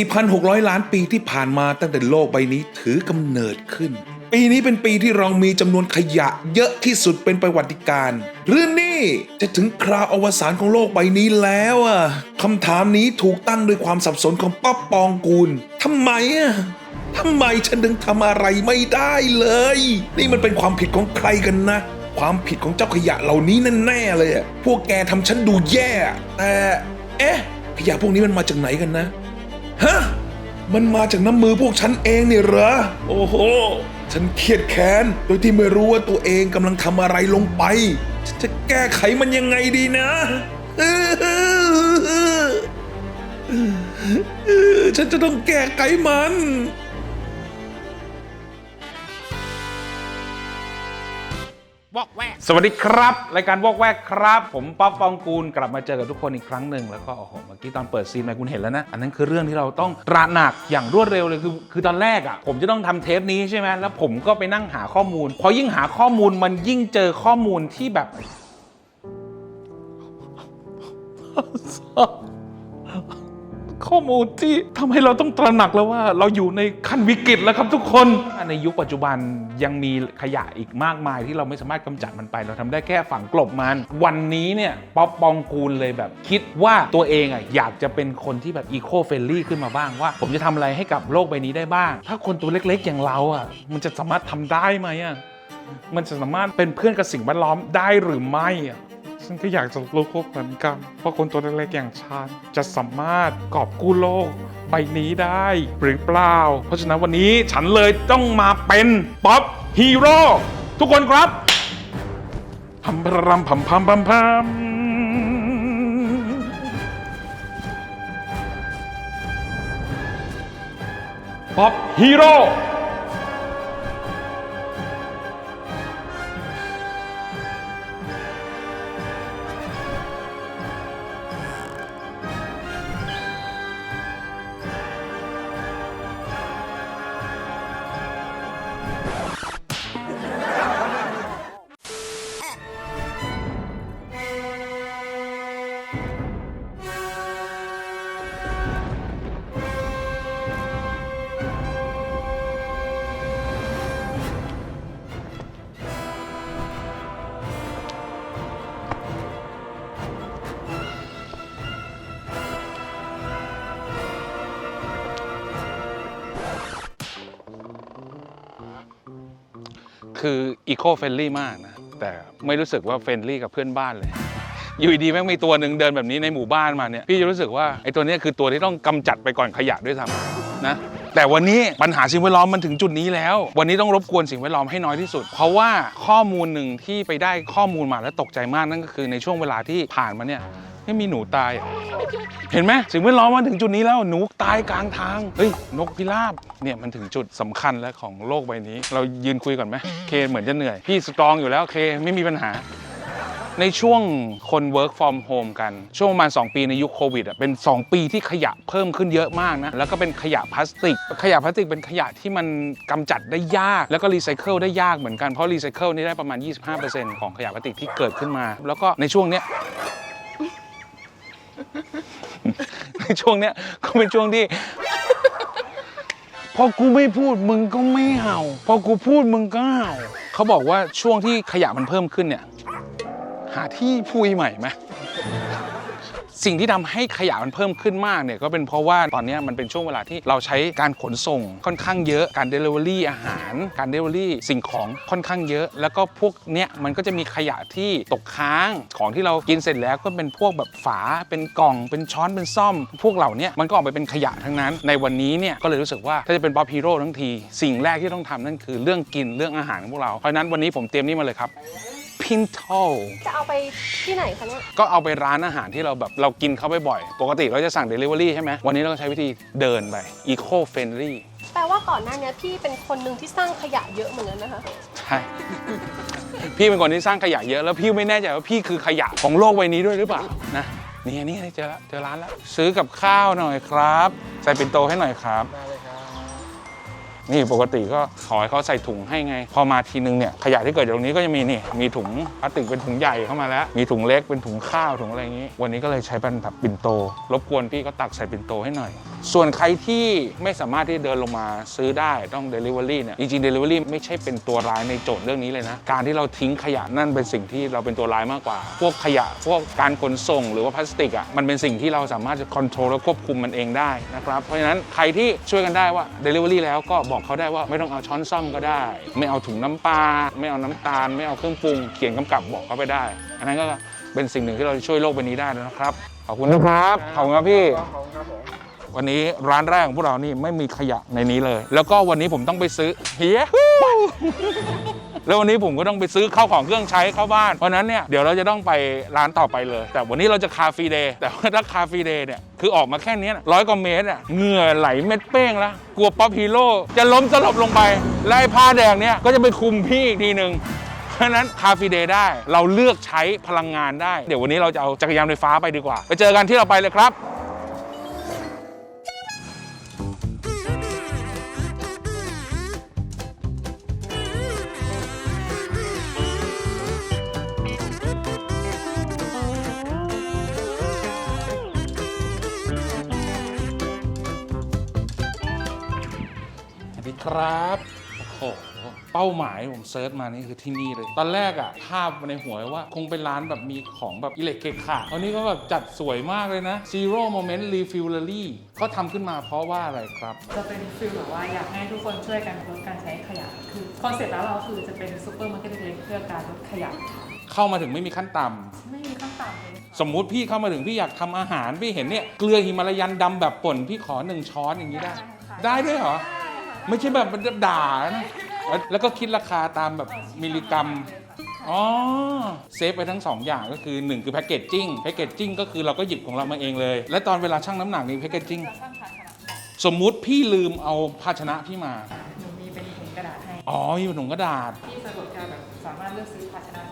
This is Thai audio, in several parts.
4,600 ล้านปีที่ผ่านมาตั้งแต่โลกใบนี้ถือกำเนิดขึ้น ปีนี้เป็นปีที่เรามีจำนวนขยะเยอะที่สุดเป็นประวัติการณ์หรือนี่จะถึงคราวอวสานของโลกใบนี้แล้วอะคำถามนี้ถูกตั้งด้วยความสับสนของป๊อปปองกูลทำไมอะทำไมฉันถึงทำอะไรไม่ได้เลย นี่มันเป็นความผิดของใครกันนะ ความผิดของเจ้าขยะเหล่านี้แน่ๆเลยพวกแกทำฉันดูแย่ แต่ เอ๊ะ ขยะพวกนี้มันมาจากไหนกันนะ ฮะ มันมาจากน้ำมือพวกฉันเองเนี่ยเหรอ โอ้โห ฉันเครียดแค้น โดยที่ไม่รู้ว่าตัวเองกำลังทำอะไรลงไปฉันจะแก้ไขมันยังไงดีนะ ฉันจะต้องแก้ไขมัน วอกแวก สวัสดีครับรายการวอกแวกครับ ผมป๊อปปองกูลกลับมาเจอกับทุกคนอีกครั้งหนึ่งแล้วก็โอ้โหเมื่อกี้ตอนเปิดซีนมาคุณเห็นแล้วนะ อันนั้นคือเรื่องที่เราต้องตระหนักอย่างรวดเร็วเลยคือคือตอนแรกอะผมจะต้องทำเทปนี้ใช่ไหมแล้วผมก็ไปนั่งหาข้อมูล พอยิ่งหาข้อมูลมันยิ่งเจอข้อมูลที่แบบ ข้อมูลที่ทำให้เราต้องตระหนักแล้วว่า เราอยู่ในขั้นวิกฤตแล้วครับทุกคน ในยุคปัจจุบันยังมีขยะอีกมากมายที่เราไม่สามารถกำจัดมันไป เราทำได้แค่ฝังกลบมัน วันนี้เนี่ยป๊อปปองกูลเลยแบบคิดว่าตัวเองอะอยากจะเป็นคนที่แบบอีโคเฟลลี่ขึ้นมาบ้างว่า ผมจะทำอะไรให้กับโลกใบนี้ได้บ้าง ถ้าคนตัวเล็กๆอย่างเราอะมันจะสามารถทำได้ไหมอะมันจะสามารถเป็นเพื่อนกับสิ่งแวดล้อมได้หรือไม่อะ ฉันก็อยากจะรู้พวกเหมือนกันเพราะคนตัวเล็กๆอย่างฉันจะสามารถกอบกู้โลกใบนี้ได้หรือเปล่า เพราะฉะนั้นวันนี้ฉันเลยต้องมาเป็นป๊อปฮีโร่ทุกคนครับพัมพรำพัมพัมพัมพัมป๊อปฮีโร่ คืออีโคเฟนลี่มากนะ แต่ไม่รู้สึกว่าเฟนลี่กับเพื่อนบ้านเลย อยู่ดีๆแม่งมีตัวหนึ่งเดินแบบนี้ในหมู่บ้านมาเนี่ย พี่จะรู้สึกว่าไอ้ตัวเนี้ยคือตัวที่ต้องกำจัดไปก่อนขยะด้วยซ้ำนะ แต่วันนี้ปัญหาสิ่งแวดล้อมมันถึงจุดนี้แล้ว วันนี้ต้องรบกวนสิ่งแวดล้อมให้น้อยที่สุด เพราะว่าข้อมูลหนึ่งที่ไปได้ข้อมูลมาแล้วตกใจมากนั่นก็คือในช่วงเวลาที่ผ่านมาเนี่ยไม่มีหนูตาย เห็นไหมสิ่งแวดล้อมมาถึงจุดนี้แล้วหนูตายกลางทางเฮ้ยนกพิราบเนี่ยมันถึงจุดสำคัญแล้วของโลกใบนี้ เรายืนคุยก่อนไหมเคเหมือนจะเหนื่อย พี่สตรองอยู่แล้วเคไม่มีปัญหา ในช่วงคน work from home กัน ช่วงประมาณ 2 ปีในยุคโควิดอะเป็น 2 ปีที่ขยะเพิ่มขึ้นเยอะมากนะ แล้วก็เป็นขยะพลาสติก ขยะพลาสติกเป็นขยะที่มันกำจัดได้ยาก แล้วก็รีไซเคิลได้ยากเหมือนกัน เพราะรีไซเคิลนี่ได้ประมาณ 25%ของขยะพลาสติกที่เกิดขึ้นมา แล้วก็ในช่วงเนี้ยในช่วงเนี้ยก็เป็นช่วงที่พอกูไม่พูดมึงก็ไม่เห่า พอกูพูดมึงก็เห่า เขาบอกว่าช่วงที่ขยะมันเพิ่มขึ้นเนี่ย หาที่พูยใหม่ไหมสิ่งที่ทำให้ขยะมันเพิ่มขึ้นมากเนี่ยก็เป็นเพราะว่าตอนนี้มันเป็นช่วงเวลาที่เราใช้การขนส่งค่อนข้างเยอะการเดลิเวอรี่อาหาร การเดลิเวอรี่สิ่งของค่อนข้างเยอะ แล้วก็พวกเนี้ยมันก็จะมีขยะที่ตกค้างของที่เรากินเสร็จแล้วก็เป็นพวกแบบฝาเป็นกล่อง เป็นช้อนเป็นซ่อม พวกเหล่านี้มันก็ออกไปเป็นขยะทั้งนั้น ในวันนี้เนี่ยก็เลยรู้สึกว่าถ้าจะเป็นป๊อปฮีโร่ทั้งที สิ่งแรกที่ต้องทำนั่นคือเรื่องกินเรื่องอาหารของพวกเราเพราะนั้นวันนี้ผมเตรียมนี่มาเลยครับ พินโตจะเอาไปที่ไหนคะเนี่ยก็เอาไปร้านอาหารที่เราแบบเรากินเข้าไปบ่อย ปกติเราจะสั่ง Delivery ใช่ไหมวันนี้เราก็ใช้วิธีเดินไป Eco Friendly แปลว่าก่อนหน้านี้พี่เป็นคนหนึ่งที่สร้างขยะเยอะเหมือนกันนะคะ ใช่ พี่เป็นคนที่สร้างขยะเยอะแล้วพี่ไม่แน่ใจว่าพี่คือขยะของโลกใบนี้ด้วยหรือเปล่านะนี่นี่เจอแล้วเจอร้านแล้ว ซื้อกับข้าวหน่อยครับ ใส่ปิ่นโตให้หน่อยครับ นี่ปกติก็ขอให้เขาใส่ถุงให้ไง พอมาทีนึงเนี่ยขยะที่เกิดจากตรงนี้ก็จะมีนี่ มีถุงพลาสติกเป็นถุงใหญ่เข้ามาแล้ว มีถุงเล็กเป็นถุงข้าวถุงอะไรอย่างนี้ วันนี้ก็เลยใช้เป็นแบบปิ่นโต รบกวนพี่ก็ตักใส่ปิ่นโตให้หน่อย ส่วนใครที่ไม่สามารถที่เดินลงมาซื้อได้ต้อง Delivery เนี่ยจริงๆ Delivery ไม่ใช่เป็นตัวร้ายในโจทย์เรื่องนี้เลยนะ การที่เราทิ้งขยะนั่นเป็นสิ่งที่เราเป็นตัวร้ายมากกว่า พวกขยะ พวกการขนส่งหรือว่าพลาสติกอะมันเป็นสิ่งที่เราสามารถจะควบคุมและควบคุมมันเองได้นะครับเพราะฉะนั้นใครที่ช่วยกันได้ว่า Delivery แล้วก็บอกเขาได้ว่าไม่ต้องเอาช้อนซ่อมก็ได้ ไม่เอาถุงน้ำปลาไม่เอาน้ำตาล ไม่เอาเครื่องปรุงเขียนกำกับบอกเขาไปได้ อันนั้นก็เป็นสิ่งหนึ่งที่เราช่วยโลกใบนี้ได้นะครับขอบคุณนะครับขอบคุณครับพี่ วันนี้ร้านแรกของพวกเรานี่ไม่มีขยะในนี้เลย แล้วก็วันนี้ผมต้องไปซื้อเฮียแล้ววันนี้ผมก็ต้องไปซื้อข้าวของเครื่องใช้เข้าบ้าน เพราะนั้นเนี่ยเดี๋ยวเราจะต้องไปร้านต่อไปเลย แต่วันนี้เราจะคาฟีเดย์แต่ว่าถ้าคาฟีเดย์เนี่ยคือออกมาแค่นี้ร้อยกว่าเมตรอะเหงื่อไหลเม็ดเป้งแล้วกลัวป๊อปฮีโร่จะล้มสลบลงไปไล่ผ้าแดงเนี่ยก็จะไปคุมพี่อีกทีหนึ่งเพราะฉะนั้นคาฟีเดย์ได้เราเลือกใช้พลังงานได้ เดี๋ยววันนี้เราจะเอาจักรยานไฟฟ้าไปดีกว่า ไปเจอกันที่เราไปเลยครับ ครับ โอ้โห เป้าหมายผมเซิร์ชมานี่คือที่นี่เลย ตอนแรกอะภาพในหัวว่าคงเป็นร้านแบบมีของแบบอิเล็กเกะขะอันนี้ก็แบบจัดสวยมากเลยนะ Zero Moment Refillery เขาทำขึ้นมาเพราะว่าอะไรครับ จะเป็นฟิลแบบว่าอยากให้ทุกคนช่วยกันลดการใช้ขยะ คือคอนเซ็ปต์แล้วเราคือจะเป็นซูเปอร์มาร์เก็ตเล็กๆเพื่อการลดขยะ เข้ามาถึงไม่มีขั้นต่ำ ไม่มีขั้นต่ำเลยสมมุติพี่เข้ามาถึงพี่อยากทำอาหาร พี่เห็นเนี่ยเกลือหิมาลายันดำแบบป่นพี่ขอหนึ่งช้อนอย่างนี้ได้ค่ะ ได้ด้วยเหรอ ไม่ใช่แบบมันจะด่านะแล้วแล้วก็คิดราคาตามแบบมิลลิกรัม อ๋อ เซฟไปทั้ง 2 อย่างก็คือ 1 คือแพคเกจจิ้งแพคเกจจิ้งก็คือเราก็หยิบของเรามาเองเลย และตอนเวลาชั่งน้ำหนักนี่แพคเกจจิ้งจะสร้างขายขนาดไหนสมมุติพี่ลืมเอาภาชนะพี่มา หนูมีเป็นถุงกระดาษให้ อ๋อมีถุงกระดาษ ที่สะดวกการแบบสามารถเลือกซื้อภาชนะ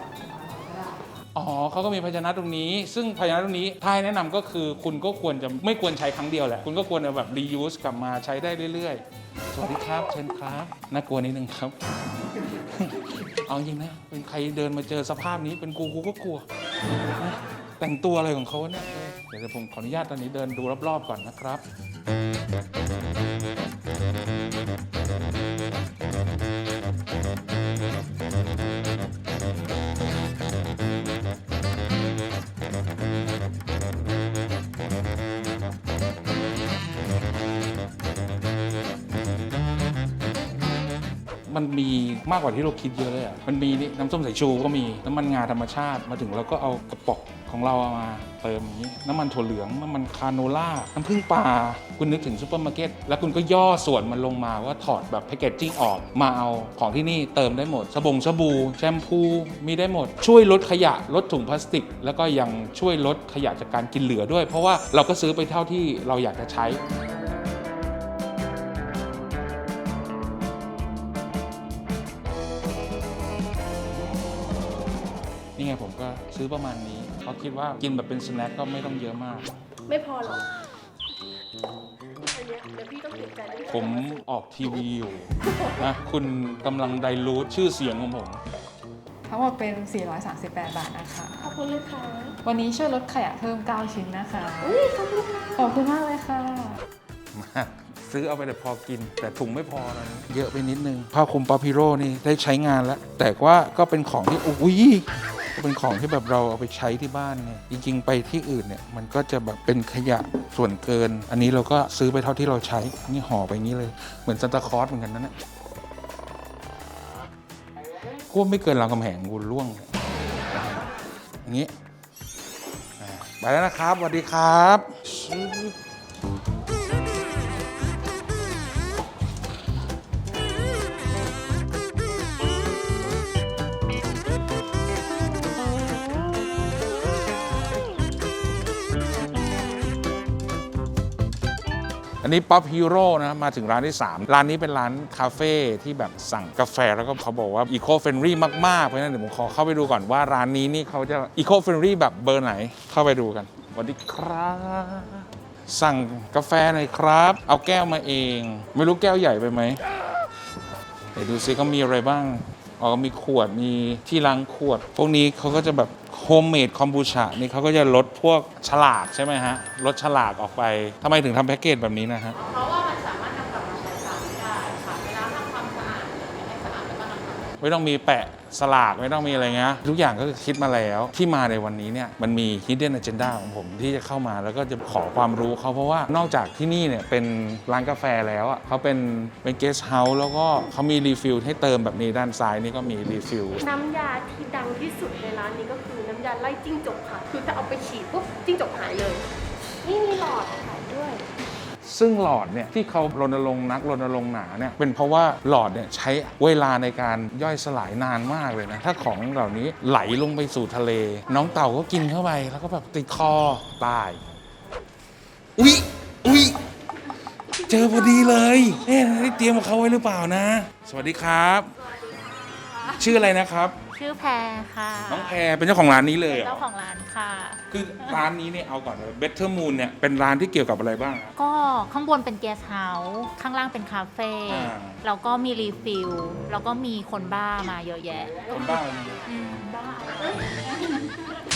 อ๋อเขาก็มีภาชนะตรงนี้ ซึ่งภาชนะตรงนี้ถ้าให้แนะนำก็คือคุณก็ควรจะไม่ควรใช้ครั้งเดียวแหละ คุณก็ควรจะแบบ reuse กลับมาใช้ได้เรื่อยๆ สวัสดีครับเชิญครับน่ากลัวนิดนึงครับ เอาจริงนะ เป็นใครเดินมาเจอสภาพนี้เป็นกูกูก็กลัวนะแต่งตัวอะไรของเขาเนี่ยเออเดี๋ยวผมขออนุญาตตอนนี้เดินดูรอบๆก่อนนะครับ มันมีมากกว่าที่เราคิดเยอะเลยอะมันมีนี่น้ำส้มสายชูก็มีน้ำมันงาธรรมชาติมาถึงเราก็เอากระป๋องของเราเอามาเติมอย่างนี้ น้ำมันถั่วเหลืองน้ำมันคาโนล่าน้ำผึ้งป่าคุณนึกถึงซูเปอร์มาร์เก็ตแล้วคุณก็ย่อส่วนมันลงมาว่าถอดแบบแพคเกจจิ้งออกมาเอาของที่นี่เติมได้หมด สบงสบู่แชมพูมีได้หมด ช่วยลดขยะลดถุงพลาสติก แล้วก็ยังช่วยลดขยะจากการกินเหลือด้วย เพราะว่าเราก็ซื้อไปเท่าที่เราอยากจะใช้ ประมาณนี้เพราะคิดว่ากินแบบเป็นสแน็คก็ไม่ต้องเยอะมาก ไม่พอหรอกอันเนี้ยเดี๋ยวพี่ต้องติดใจด้วยผมออกทีวีอยู่นะคุณกำลังไดรูทชื่อเสียงของผม ทั้งหมดเป็น 438 บาทนะคะ ขอบคุณเลยค่ะวันนี้ช่วยลดขยะเพิ่ม 9 ชิ้นนะคะ อุ้ยขอบคุณค่ะขอบคุณมากเลยค่ะ มาซื้อเอาไปแต่พอกิน แต่ถุงไม่พอแล้วนะเยอะไปนิดนึงผ้าคลุมปาพิโร่นี่ได้ใช้งานแล้ว แต่ว่าก็เป็นของที่อุ้ยก็ เป็นของที่แบบเราเอาไปใช้ที่บ้านไงจริง ๆ ไปที่อื่นเนี่ยมันก็จะแบบเป็นขยะส่วนเกิน อันนี้เราก็ซื้อไปเท่าที่เราใช้นี่ห่อไปงนี้เลยเหมือนซันตาคลอสเหมือนกันนะเนี่ยกูว่าไม่เกินรางกำแหงกูล่วงอย่างนี้ไปแล้วนะครับสวัสดีครับ นนี้ป๊อปฮีโร่นะมาถึงร้านที่ 3 ร้านนี้เป็นร้านคาเฟ่ที่แบบสั่งกาแฟแล้วก็เขาบอกว่าอีโคเฟนรี่มากๆ เพราะฉะนั้นเดี๋ยวผมขอเข้าไปดูก่อนว่าร้านนี้นี่เขาจะอีโคเฟนรี่แบบเบอร์ไหนเข้าไปดูกันสวัสดีครับ สั่งกาแฟหน่อยครับ เอาแก้วมาเอง ไม่รู้แก้วใหญ่ไปไหมเดี๋ยวดูซิเขามีอะไรบ้าง อ๋อมีขวดมีที่ล้างขวด พวกนี้เขาก็จะแบบโฮมเมดคอมบูชานี่เขาก็จะลดพวกฉลากใช่ไหมฮะลดฉลากออกไปทำไมถึงทำแพ็กเกจแบบนี้นะฮะ เพราะว่า ไม่ต้องมีแปะสลากไม่ต้องมีอะไรเงี้ยทุกอย่างก็คือคิดมาแล้วที่มาในวันนี้เนี่ยมันมี hidden agenda ของผมที่จะเข้ามาแล้วก็จะขอความรู้เขาเพราะว่านอกจากที่นี่เนี่ยเป็นร้านกาแฟแล้วอะเขาเป็นเป็นเกสต์เฮาส์แล้วก็เขามีรีฟิลให้เติมแบบนี้ด้านซ้ายนี่ก็มีรีฟิลน้ำยาที่ดังที่สุดในร้านนี้ก็คือน้ำยาไล่จิ้งจกค่ะ คือถ้าเอาไปฉีดปุ๊บจิ้งจกหายเลย นี่มีหลอดขายด้วย ซึ่งหลอดเนี่ยที่เขารณรงค์นักรณรงค์หนาเนี่ยเป็นเพราะว่าหลอดเนี่ยใช้เวลาในการย่อยสลายนานมากเลยนะ ถ้าของเหล่านี้ไหลลงไปสู่ทะเล น้องเต่าก็กินเข้าไปแล้วก็แบบติดคอตาย อุ๊ยอุ๊ยเจอพอดีเลยเอ๊ะได้เตรียมกับเขาไว้หรือเปล่านะ สวัสดีครับ ชื่ออะไรนะครับ ชื่อแพรค่ะน้องแพรเป็นเจ้าของร้านนี้เลยเป็นเหรเจ้าอของร้านค่ะ คือร้านนี้เนี่ยเอาก่อนเลย Better Moon เนี่ยเป็นร้านที่เกี่ยวกับอะไรบ้างครับก็ข้างบนเป็นเกสเฮาส์ข้างล่างเป็นคาเฟ่อ่า แล้วก็มีรีฟิลแล้วก็มีคนบ้ามาเยอะแยะคนบ้าอะไรเนี่ยอืมบ้า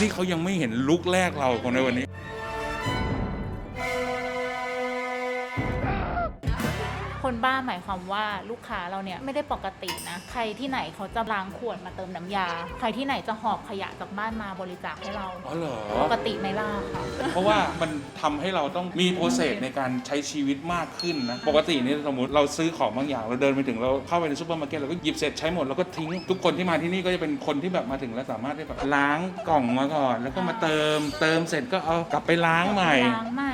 นี่เขายังไม่เห็นลุกแรกเราคนในวันนี้ คนบ้าหมายความว่าลูกค้าเราเนี่ยไม่ได้ปกตินะ ใครที่ไหนเขาจะล้างขวดมาเติมน้ำยา ใครที่ไหนจะหอบขยะจากบ้านมาบริจาคให้เราอ๋อเหรอ ปกติไม่ล่าค่ะ เพราะว่ามันทำให้เราต้องมีโปรเซสในการใช้ชีวิตมากขึ้นนะ ปกตินี่สมมติเราซื้อของบางอย่าง เราเดินไปถึงเราเข้าไปในซูเปอร์มาร์เก็ตเราก็หยิบเสร็จใช้หมด แล้วก็ทิ้ง ทุกคนที่มาที่นี่ก็จะเป็นคนที่แบบมาถึงแล้วสามารถที่แบบล้างกล่องมาก่อน แล้วก็มาเติม เติมเสร็จก็เอากลับไปล้างใหม่ ล้างใหม่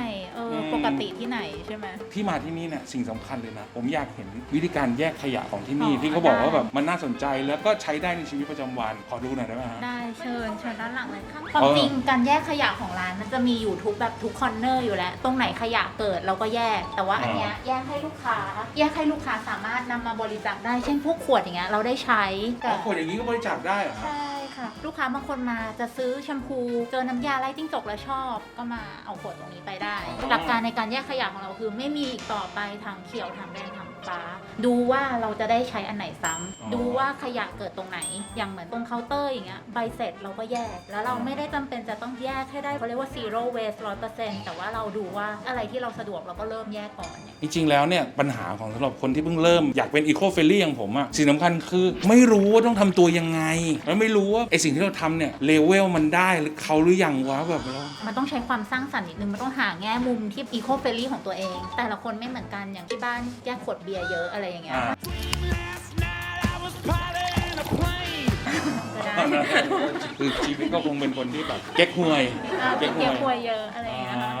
เอออมปก ติที่ไหนใช่ไหม ที่มาที่นี่เนี่ยสิ่งสำคัญเลยนะ ผมอยากเห็นวิธีการแยกขยะของที่นี่ อ๋อที่เขาบอกว่าได้ แบบมันน่าสนใจแล้วก็ใช้ได้ในชีวิตประจำวัน ขอดูหน่อยได้ไหมฮะ ได้เชิญเชิญด้านหลังเลยค่ะคเอวามอจริงการแยกขยะของร้านมันจะมีอยู่ทุกแบบทุกคอนเนอร์อยู่แล้ว ตรงไหนขยะเกิดเราก็แยก แต่ว่าอันเนี้ยแยกให้ลูกค้า แยกให้ลูกค้าสามารถนำมาบริจาคได้ เช่นพวกขวดอย่างเงี้ยเราได้ใช้แต่อ๋อคนอย่างนี้ก็บริจาคได้เหรอฮะใช่ ค่ะ ลูกค้าบางคนมาจะซื้อแชมพูเจอน้ำยาไล่จิ้งจกแล้วชอบ ก็มาเอาขวดตรงนี้ไปได้ หลักการในการแยกขยะของเราคือ ไม่มีอีกต่อไปถังเขียวถังแดงถังฟ้า ดูว่าเราจะได้ใช้อันไหนซ้ำดูว่าขยะเกิดตรงไหน อย่างเหมือนตรงเคาน์เตอร์อย่างเงี้ยใบเสร็จเราก็แยก แล้วเราไม่ได้จำเป็นจะต้องแยกให้ได้เขาเรียกว่า zero waste ร้อยเปอร์เซ็นต์แต่ว่าเราดูว่าอะไรที่เราสะดวกเราก็เริ่มแยกก่อนเนี่ย จริงๆแล้วเนี่ยปัญหาของสำหรับคนที่เพิ่งเริ่มอยากเป็นอีโคเฟลลี่อย่างผมอะสิ่งสำคัญคือ ไม่รู้ว่าต้องทำตัวยังไง แล้วไม่รู้ว่าไอสิ่งที่เราทำเนี่ยเลเวลมันได้หรือเขาหรือยังวะแบบเรา มันต้องใช้ความสร้างสรรค์นิดนึง มันต้องหาแง่มุมที่อีโคเฟลลี่ของตัวเอง แต่ละคนไม่เหมือนกันอย่างที่บ้านแยกขวดเบียร์เยอะอะไรอย่างเงี้ยอ่า ก็ได้คือชีวิตก็คงเป็นคนที่แบบเก๊กฮวย อ่าเก๊กฮเกี่ยววยควยเยอะอะไรอย่างเงี้ยค่ะอ่าอ่า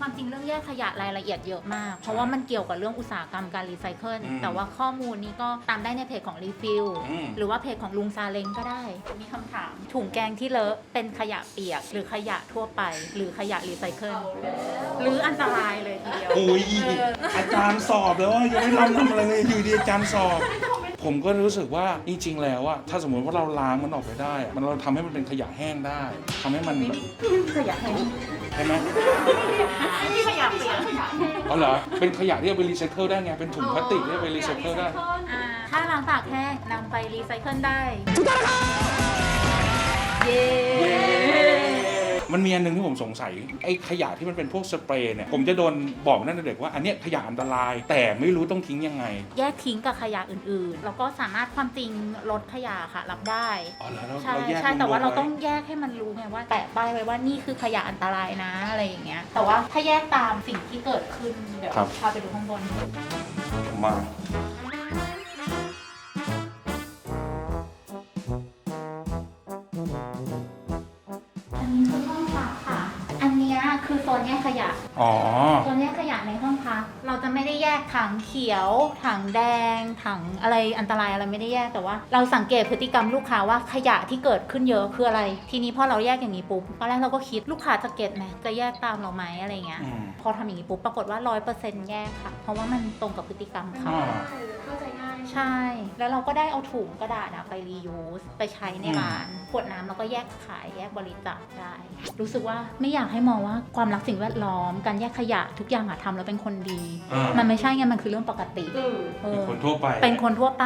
ความจริงเรื่องแยกขยะรายละเอียดเยอะมาก เพราะว่ามันเกี่ยวกับเรื่องอุตสาหกรรมการรีไซเคิล อืมแต่ว่าข้อมูลนี้ก็ตามได้ในเพจของรีฟิลอืม หรือว่าเพจของลุงซาเล้งก็ได้ มีคำถาม ถุงแกงที่เลอะเป็นขยะเปียก หรือขยะทั่วไป หรือขยะรีไซเคิลหรืออันตรายเลยทีเดียว โอ้ยเอออาจารย์สอบแล้วอะยังไม่ทำทำอะไรเลยอยู่ดีอาจารย์สอบ ผมก็รู้สึกว่าจริงๆแล้วอะถ้าสมมติว่าเราล้างมันออกไปได้อะมันเราทำให้มันเป็นขยะแห้งได้ทำให้มันแบบขยะแห้งใช่ไหมไม่มีขยะเปียกอ๋อเหรอเป็นขยะที่เอาไปรีไซเคิลได้ไงเป็นถุงพลาสติกที่เอาไปรีไซเคิลได้ อ่าถ้าล้างตากแห้งนำไปรีไซเคิลได้เย้ มันมีอันหนึงที่ผมสงสัยไอ้ขยะที่มันเป็นพวกสเปรย์เนี่ยผมจะโดนบอกตั้งแต่เด็กว่าอันเนี้ยขยะอันตราย แต่ไม่รู้ต้องทิ้งยังไงแยกทิ้งกับขยะอื่นๆ แล้วก็สามารถความจริงลดขยะค่ะรับได้ อ๋อเหรอเราใช่เราแยกใช่แต่ว่าเราวๆไต้องแยกให้มันรู้ไงว่าแปะป้ายไว้ว่านี่คือขยะอันตรายนะอะไรอย่างเงี้ย แต่ว่าถ้าแยกตามสิ่งที่เกิดขึ้นเดี๋ยวครับ พาไปดูข้างบน มา ยกขยะ อ๋อโซนแยกขยะในห้องพักเราจะไม่ได้แยกถังเขียว ถังแดง ถังอะไรอันตรายอะไรไม่ได้แยกแต่ว่า เราสังเกตพฤติกรรมลูกค้าว่าขยะที่เกิดขึ้นเยอะคืออะไร ทีนี้พอเราแยกอย่างนี้ปุ๊บตอนแรกเราก็คิดลูกค้าจะเก็ตไหมจะแยกตามเราไหมอะไรเงี้ยอืม พอทำอย่างนี้ปุ๊บปรากฏว่าร้อยเปอร์เซ็นต์แยกค่ะ เพราะว่ามันตรงกับพฤติกรรมเขาอ่าเข้าใจง่าย ใช่ แล้วเราก็ได้เอาถุงกระดาษอะไปรียูสไปใช้ในร้าน ขวดน้ำเราก็แยกขายแยกบริจาคได้ รู้สึกว่าไม่อยากให้มองว่าความรักสิ่งแวดล้อม การแยกขยะทุกอย่างอะทำแล้วเป็นคนดีมันไม่ใช่ไงมันคือเรื่องปกติอืมเออคนทั่วไป เป็นคนทั่วไป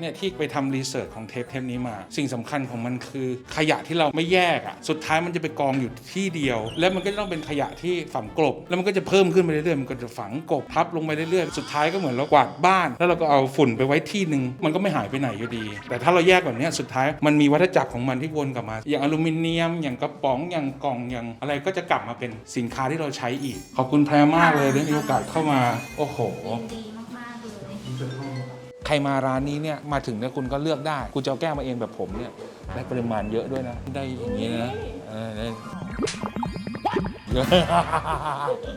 เนี่ยที่ไปทำรีเสิร์ชของเทปเทปนี้มา สิ่งสำคัญของมันคือขยะที่เราไม่แยกอะ สุดท้ายมันจะไปกองอยู่ที่เดียว แล้วมันก็จะต้องเป็นขยะที่ฝังกลบ แล้วมันก็จะเพิ่มขึ้นไปเรื่อยๆ มันก็จะฝังกลบทับลงไปเรื่อยๆ สุดท้ายก็เหมือนเรากวาดบ้าน แล้วเราก็เอาฝุ่นไปไว้ที่หนึ่งมันก็ไม่หายไปไหนอยู่ดี แต่ถ้าเราแยกแบบเนี้ยสุดท้ายมันมีวัฏจักรของมันที่วนกลับมา อย่างอลูมิเนียม อย่างกระป๋องอย่างกล่องอย่างอะไรก็จะกลับมาเป็นสินค้าที่เราใช้อีก ขอบคุณแพรมากเลยได้มีโอกาสเข้ามา โอ้โห ยินดีมากๆเลย ใครมาร้านนี้เนี่ยมาถึงเนี่ยคุณก็เลือกได้ คุณจะเอาแก้วมาเองแบบผมเนี่ยได้ปริมาณเยอะด้วยนะ ได้อย่างนี้นะเออได้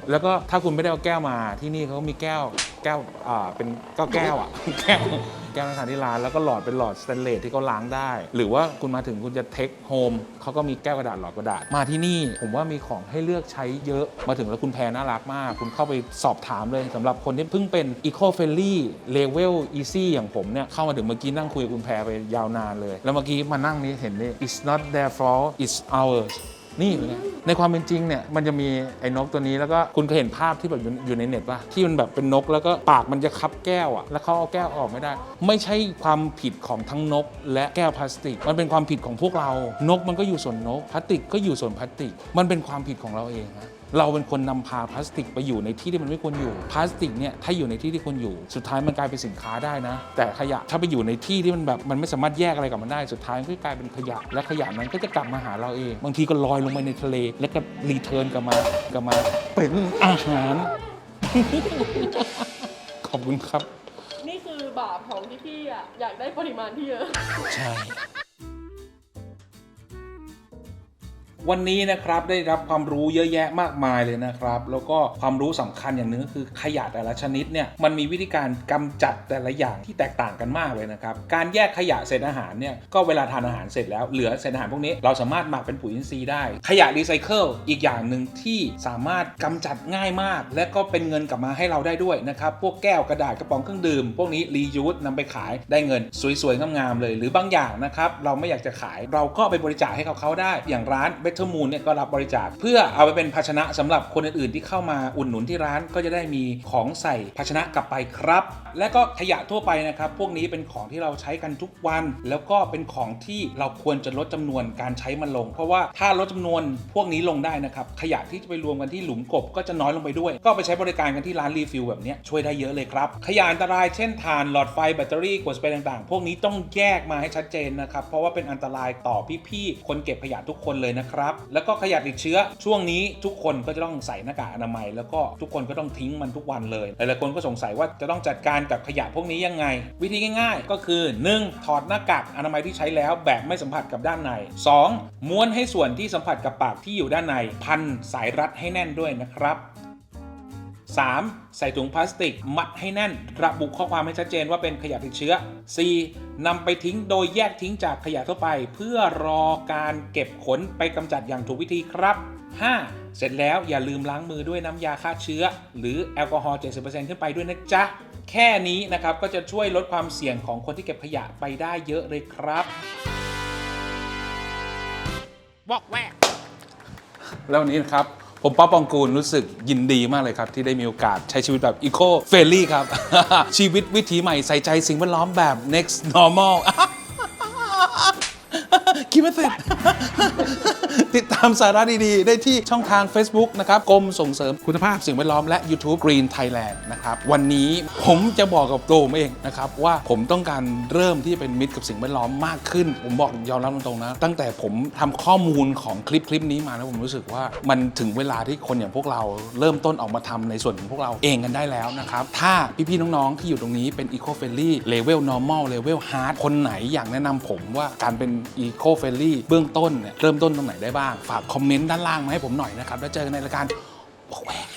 แล้วก็ถ้าคุณไม่ได้เอาแก้วมาที่นี่เขามีแก้วแก้วอ่าเป็นก็แก้วอะ แก้ว แก้วในทานที่ร้านแล้วก็หลอดเป็นหลอดสแตนเลสที่เขาล้างได้ หรือว่าคุณมาถึงคุณจะเทคโฮมเขาก็มีแก้วกระดาษหลอดกระดาษมาที่นี่ ผมว่ามีของให้เลือกใช้เยอะมาถึงแล้วคุณแพรน่ารักมาก คุณเข้าไปสอบถามเลยสำหรับคนที่เพิ่งเป็น Eco Friendly Level Easy อย่างผมเนี่ยเข้ามาถึงเมื่อกี้นั่งคุยกับคุณแพรไปยาวนานเลย แล้วเมื่อกี้มานั่งนี้เห็นนี่ it's not their fault it's ours นี่เป็นไงในความเป็นจริงเนี่ยมันจะมีไอ้นกตัวนี้แล้วก็คุณเคยเห็นภาพที่แบบอยู่อยู่ในเน็ตป่ะที่มันแบบเป็นนกแล้วก็ปากมันจะคับแก้วอะแล้วเขาเอาแก้วออกไม่ได้ ไม่ใช่ความผิดของทั้งนก และแก้วพลาสติก มันเป็นความผิดของพวกเรา นกมันก็อยู่ส่วนนกพลาสติกก็อยู่ส่วนพลาสติก มันเป็นความผิดของเราเองนะ เราเป็นคนนำพาพลาสติกไปอยู่ในที่ที่มันไม่ควรอยู่พลาสติกเนี่ยถ้าอยู่ในที่ที่ควรอยู่ สุดท้ายมันกลายเป็นสินค้าได้นะ แต่ขยะถ้าไปอยู่ในที่ที่มันแบบมันไม่สามารถแยกอะไรกับมันได้สุดท้ายมันก็กลายเป็นขยะ และขยะนั้นก็จะกลับมาหาเราเอง บางทีก็ลอยลงไปในทะเล แล้วก็รีเทิร์นกลับมากลับมาเป็นอาหาร ขอบคุณครับ นี่คือบาปของที่พี่อะอยากได้ปริมาณที่เยอะ ใช่ วันนี้นะครับได้รับความรู้เยอะแยะมากมายเลยนะครับ แล้วก็ความรู้สำคัญอย่างหนึ่งก็คือขยะแต่ละชนิดเนี่ยมันมีวิธีการกำจัดแต่ละอย่างที่แตกต่างกันมากเลยนะครับ การแยกขยะเศษอาหารเนี่ยก็เวลาทานอาหารเสร็จแล้วเหลือเศษอาหารพวกนี้เราสามารถหมักเป็นปุ๋ยอินทรีย์ได้ ขยะรีไซเคิลอีกอย่างหนึ่งที่สามารถกำจัดง่ายมาก และก็เป็นเงินกลับมาให้เราได้ด้วยนะครับพวกแก้วกระดาษกระป๋องเครื่องดื่ม พวกนี้รียูสนำไปขายได้เงินสวยๆงามๆเลย หรือบางอย่างนะครับเราไม่อยากจะขายเราก็ไปบริจาคให้เขาเขาได้อย่างร้านเบ t เ e r Moon เนี่ยก็รับบริจาค เพื่อเอาไปเป็นภาชนะสำหรับคนอื่นๆที่เข้ามาอุดหนุนที่ร้านก็จะได้มีของใส่ภาชนะกลับไปครับ และก็ขยะทั่วไปนะครับ พวกนี้เป็นของที่เราใช้กันทุกวัน แล้วก็เป็นของที่เราควรจะลดจำนวนการใช้มันลง เพราะว่าถ้าลดจำนวนพวกนี้ลงได้นะครับ ขยะที่จะไปรวมกันที่หลุมกบก็จะน้อยลงไปด้วย ก็ไปใช้บริการกันที่ร้านรีฟิลแบบนี้ช่วยได้เยอะเลยครับ ขยะอันตรายเช่นถ่านหลอดไฟแบตเตอรี่ขวดสเปรย์ต่างๆ พวกนี้ต้องแยกมาให้ชัดเจนนะครับเพราะว่าเป็นอันตรายต่อพี่ๆคนเก็บขยะทุกคนเลยนะครับแล้วก็ขยะติดเชื้อช่วงนี้ทุกคนก็จะต้องใส่หน้ากากอนามัย แล้วก็ทุกคนก็ต้องทิ้งมันทุกวันเลยหลายๆคนก็สงสัยว่าจะต้องจัดการกับขยะพวกนี้ยังไง วิธีง่าย ๆ ก็คือ 1. ถอดหน้ากากอนามัยที่ใช้แล้วแบบไม่สัมผัสกับด้านใน 2. ม้วนให้ส่วนที่สัมผัสกับปากที่อยู่ด้านในพันสายรัดให้แน่นด้วยนะครับ 3. ใส่ถุงพลาสติก มัดให้แน่น ระบุข้อความให้ชัดเจนว่าเป็นขยะติดเชื้อ 4. นำไปทิ้งโดยแยกทิ้งจากขยะทั่วไป เพื่อรอการเก็บขนไปกำจัดอย่างถูกวิธีครับ 5. เสร็จแล้วอย่าลืมล้างมือด้วยน้ำยาฆ่าเชื้อ หรือแอลกอฮอล์ 70%ขึ้นไปด้วยนะจ๊ะ แค่นี้นะครับก็จะช่วยลดความเสี่ยงของคนที่เก็บขยะไปได้เยอะเลยครับบอกแวกแล้ววันนี้นะครับ ผมป๊อปปองกูลรู้สึกยินดีมากเลยครับ ที่ได้มีโอกาสใช้ชีวิตแบบอีโคเฟลลี่ครับ ชีวิตวิถีใหม่ใส่ใจสิ่งแวดล้อมแบบ next normal คิดไม่เสร็จ ติดตามสาระดีๆ ได้ที่ช่องทาง Facebook นะครับกรมส่งเสริมคุณภาพสิ่งแวดล้อมและ YouTube Green Thailand นะครับวันนี้ผมจะบอกกับตัวผมเองนะครับว่าผมต้องการเริ่มที่จะเป็นมิตรกับสิ่งแวดล้อมมากขึ้น ผมบอกยอมรับตรงๆนะ ตั้งแต่ผมทำข้อมูลของคลิปคลิปนี้มาแล้วผมรู้สึกว่ามันถึงเวลาที่คนอย่างพวกเราเริ่มต้นออกมาทำในส่วนของพวกเราเองกันได้แล้วนะครับถ้าพี่ๆน้องๆที่อยู่ตรงนี้เป็น Eco Friendly Level Normal Level Hard คนไหนอยากแนะนำผมว่าการเป็น Eco Friendly เบื้องต้นเนี่ยเริ่มต้นตรงไหนได้บ้าง ฝากคอมเมนต์ด้านล่างมาให้ผมหน่อยนะครับ แล้วเจอกันในรายการบอกแวก